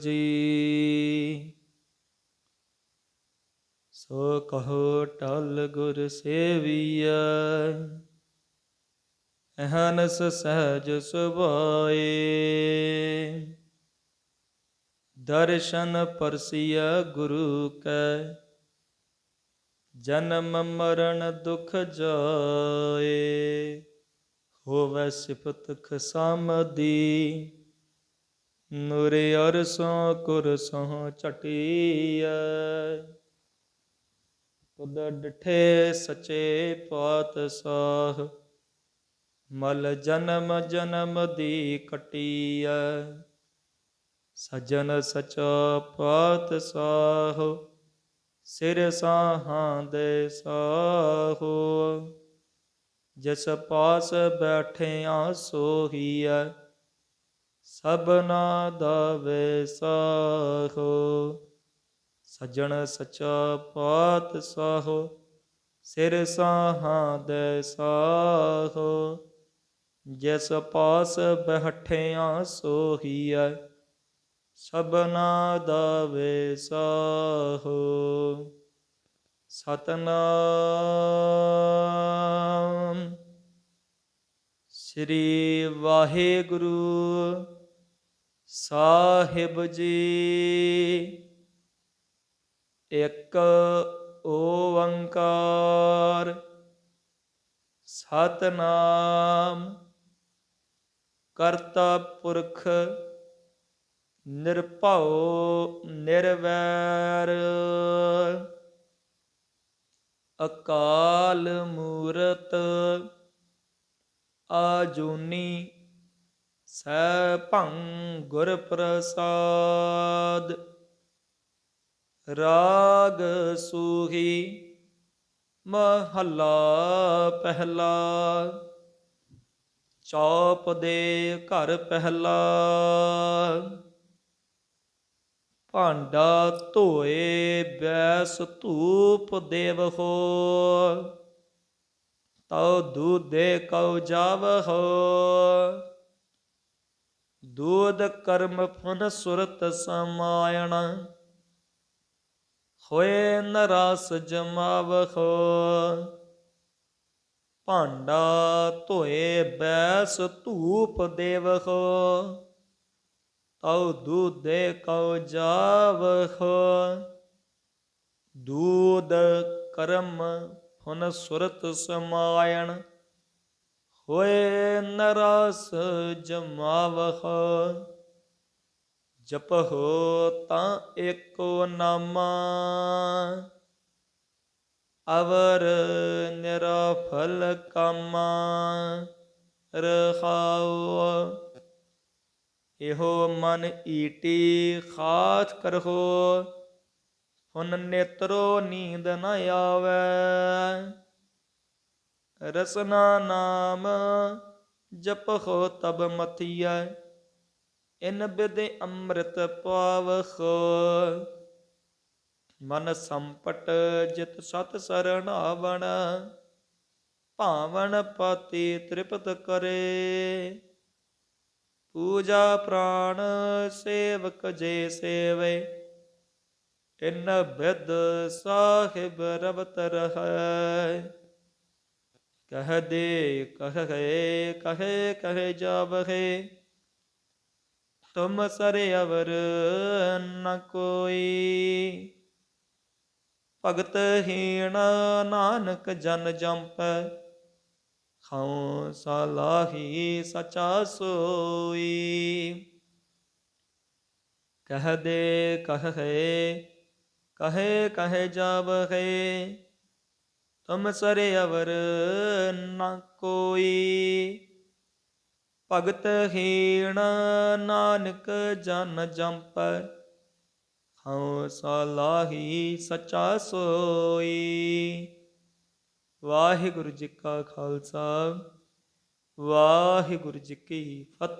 ਜੀ। ਸੋ ਕਹੋ ਟਲ ਗੁਰ ਸੇਵੀਐ, ਅਹਨਸ ਸਹਜ ਸੁਭਾਏ। ਦਰਸ਼ਨ ਪਰਸਿਆ ਗੁਰੂ ਕੈ, ਜਨਮ ਮਰਨ ਦੁਖ ਜਾਏ। ਹੋਵੈ ਸਿਫਤ ਖਸਮਦੀ ਨੂਰੇ ਅਰਸੋਂ ਕੁਰਸੋਂ ਚਟੀਐ ਤੁਧ ਡਿਠੇ ਸਚੇ ਪਾਤਸ਼ਾਹ ਮਲ ਜਨਮ ਜਨਮ ਦੀ ਕਟੀਐ ਸਜਣ ਸਚਾ ਪਾਤਸ਼ਾਹ ਸਿਰ ਸਾਹਾਂ ਦੇ ਸਾਹੋ। ਜਿਸ ਪਾਸ ਬੈਠਿਆ ਸੋਹੀਐ ਸਭਨਾ ਦਾ ਵੈਸਾਹੋ ਸਜਣ ਸਚਾ ਪਾਤਸ਼ਾਹ ਸਿਰ ਸਾਹਾਂ ਦੇ ਸਾਹੋ ਜਿਸ ਪਾਸ ਬੈਠਿਆ ਸੋਹੀਐ, ਸਭਨਾ ਦਾ ਵੈਸਾਹੋ ਸਤਨਾਮ। ਸ੍ਰੀ ਵਾਹਿਗੁਰੂ। ਸਾਹਿਬ ਜੀ ਇੱਕ ਓੰਕਾਰ ਸਤਨਾਮ ਕਰਤਾ ਪੁਰਖ ਨਿਰਭਉ ਨਿਰਵੈਰ। ਅਕਾਲ ਮੂਰਤ ਆਜੂਨੀ ਸੈਭੰ ਗੁਰ ਪ੍ਰਸਾਦ। ਰਾਗ ਸੂਹੀ ਮਹੱਲਾ ਪਹਿਲਾ। ਚੌਪ ਦੇ ਘਰ ਪਹਿਲਾ। ਭਾਂਡਾ ਧੋਏ ਬੈਸ ਧੂਪ ਦੇਵ ਹੋ। ਤਉ ਦੂਧੇ ਕਉ ਜਾਵ ਹੋ ਦੂਧ ਕਰਮ ਫਨ ਸੁਰਤ ਸਮਾਇਣ। ਹੋਏ ਨ ਰਸ ਜਮਾਵ ਹੋ। ਭਾਂਡਾ ਧੋਏ ਬੈਸ ਧੂਪ ਦੇਵ ਹੋ। ਤਉ ਦੂਧੇ ਕਉ ਜਾਵਹ ਦੂਦ ਕਰਮ ਹੁਨ ਸੁਰਤ ਸਮਾਇਣ। ਹੋਏ ਨਰਸ ਜਮਾਵਹ ਜਪਹੁ ਤਾਂ ਏਕੋ ਨਾਮਾ। ਅਵਰ ਨਿਰਫਲ ਕਾਮਾ ਰਹਾਉ ਇਹੋ ਮਨ ਈਟੀ ਖਾਤ ਕਰਹੋ ਹੁਨ ਨੇਤਰੋ ਨੀਂਦ ਨ ਆਵੈ। ਰਸਨਾ ਨਾਮ ਜਪਹੁ ਤਬ ਮਥੀਐ, ਇਨ ਬਿਦ ਅੰਮ੍ਰਿਤ ਪਾਵਹੁ ਮਨ ਸੰਪਟ ਜਿਤ ਸਤ ਸਰਣ ਆਵਣ ਭਾਵਨ ਪਾਤੀ ਤ੍ਰਿਪਤ ਕਰੇ। ਪੂਜਾ ਪ੍ਰਾਣ ਸੇਵਕ ਜੇ ਸੇਵੇ ਇਨ ਬਿਦ ਸਾਹਿਬ ਰਬਤ ਰਹੈ। ਕਹ ਦੇ, ਕਹੇ ਕਹੇ ਕਹੇ ਜਾਵਹੇ। ਤੁਮ ਸਰ ਅਵਰ ਨ ਕੋਈ। ਭਗਤ ਹੀਣ ਨਾਨਕ ਜਨ ਜੰਪੈ। ਖਾਉ ਸਲਾਹੀ ਸਚਾ ਸੋਈ। ਕਹ ਦੇ, ਕਹੇ ਕਹੇ ਕਹੇ ਜਾਵ ਹੈ ਤੁਮ ਅਵਰ ਨ ਕੋਈ। ਭਗਤ ਹੀਣ ਨਾਨਕ ਜਨ ਜੰਪਰ ਹਉ ਸਲਾਹੀ ਸਚਾ ਸੋਈ। ਵਾਹਿਗੁਰੂ ਜੀ ਕਾ ਖਾਲਸਾ, ਵਾਹਿਗੁਰੂ ਜੀ ਕੀ ਫਤਿਹ।